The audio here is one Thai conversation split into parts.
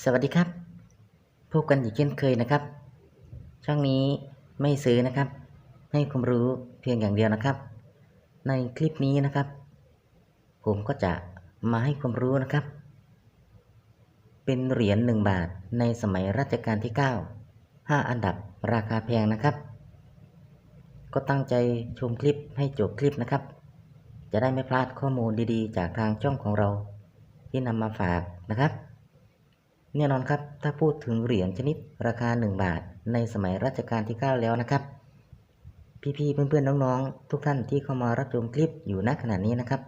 สวัสดีครับ พบกันอีกเช่นเคยนะครับ ช่องนี้ไม่ซื้อนะครับ ให้ความรู้เพียงอย่างเดียวนะครับ ในคลิปนี้นะครับ ผมก็จะมาให้ความรู้นะครับ เป็นเหรียญหนึ่งบาทในสมัยรัชกาลที่ 9 5 อันดับราคาแพงนะครับ ก็ตั้งใจชมคลิปให้จบคลิปนะครับ จะได้ไม่พลาดข้อมูลดีๆ จากทางช่องของเราที่นำมาฝากนะครับ แน่นอนครับ ถ้าพูดถึงเหรียญชนิดราคา 1 บาท ในสมัยรัชกาลที่ 9 แล้วนะครับ พี่ๆเพื่อนๆน้องๆ ทุกท่านที่เข้ามารับชมคลิปอยู่ณขณะนี้นะครับ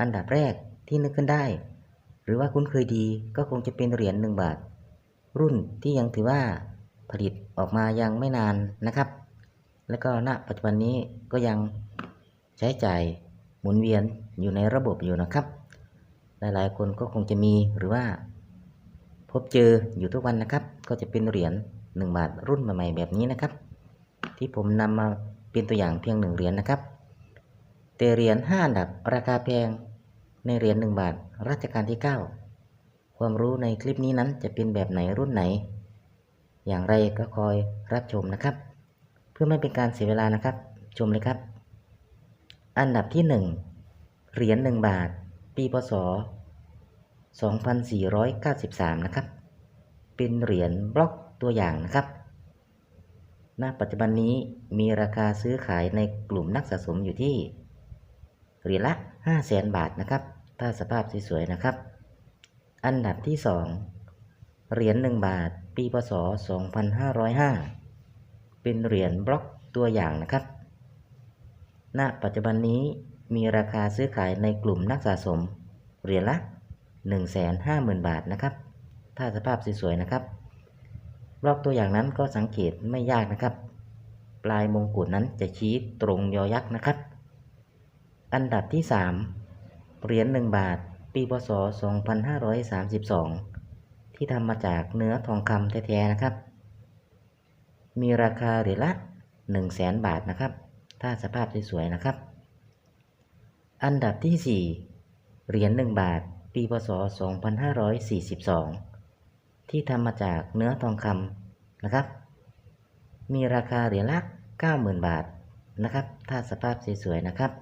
อันดับแรกที่นึกขึ้นได้ หรือว่าคุ้นเคยดีก็คงจะเป็นเหรียญ1บาท รุ่นที่ยังถือว่าผลิตออกมายังไม่นานนะครับ แล้วก็ณปัจจุบันนี้ก็ยังใช้จ่ายหมุนเวียนอยู่ในระบบอยู่นะครับ หลายๆ คนก็คงจะมีหรือว่า พบเจออยู่ทุกวันนะครับ ก็จะเป็นเหรียญ1บาทรุ่นใหม่ๆแบบนี้นะครับ ที่ผมนำมาเป็นตัวอย่างเพียงหนึ่งเหรียญนะครับ แต่เหรียญ5อันดับราคาแพงในเหรียญ1บาทรัชกาลที่ 9 ความรู้ในคลิปนี้นั้นจะเป็นแบบไหนรุ่นไหน อย่างไรก็คอยรับชมนะครับ เพื่อไม่เป็นการเสียเวลานะครับ ชมเลยครับ อันดับที่ 1 เหรียญ1บาท ปีพศ 2493 นะครับ เป็นเหรียญบล็อกตัวอย่างนะครับ ณ ปัจจุบันนี้มีราคาซื้อขายในกลุ่มนักสะสมอยู่ที่เหรียญละ500,000 บาทนะครับ ถ้าสภาพสวยๆนะครับ อันดับที่ 2 เหรียญ1บาท ปีพศ 2505 เป็นเหรียญบล็อกตัวอย่างนะครับ ณ ปัจจุบันนี้มีราคาซื้อขายในกลุ่มนักสะสมเหรียญละ 150,000 บาทนะครับ ถ้าสภาพสวยๆนะครับบล็อกตัวอย่างนั้นก็สังเกตไม่ยากนะครับ ปลายมงกุฎนั้นจะชี้ตรงยอยักษ์นะครับ อันดับที่ 3 เหรียญ1บาท ปีพศ 2532 ที่ทำมาจากเนื้อทองคำแท้ๆนะครับ มีราคาเหรียญละ 100,000บาทนะครับ ถ้าสภาพสวยๆนะครับ อันดับที่ 4 เหรียญ1บาท ปีพศ 2542 ที่ทำมาจากเนื้อทองคำนะครับ มีราคาเหรียญละ 90,000 บาทนะครับ ถ้าสภาพสวยๆนะครับ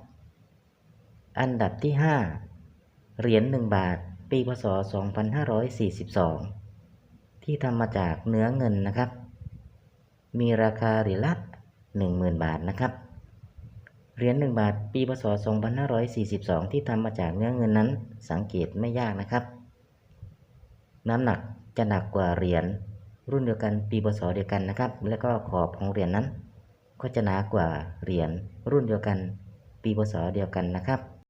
อันดับที่ 5 เหรียญ1บาท ปีพศ 2542 ที่ทำมาจากเนื้อเงินนะครับ มีราคาเหรียญละ 10,000 บาทนะครับ เหรียญ1บาท ปีพศ 2542 ที่ทำมาจากเนื้อเงินนั้นสังเกตไม่ยากนะครับ น้ำหนักจะหนักกว่าเหรียญรุ่นเดียวกันปีพศเดียวกันนะครับ แล้วก็ขอบของเหรียญนั้น ก็จะหนากว่าเหรียญรุ่นเดียวกัน ปีพศเดียวกันนะครับ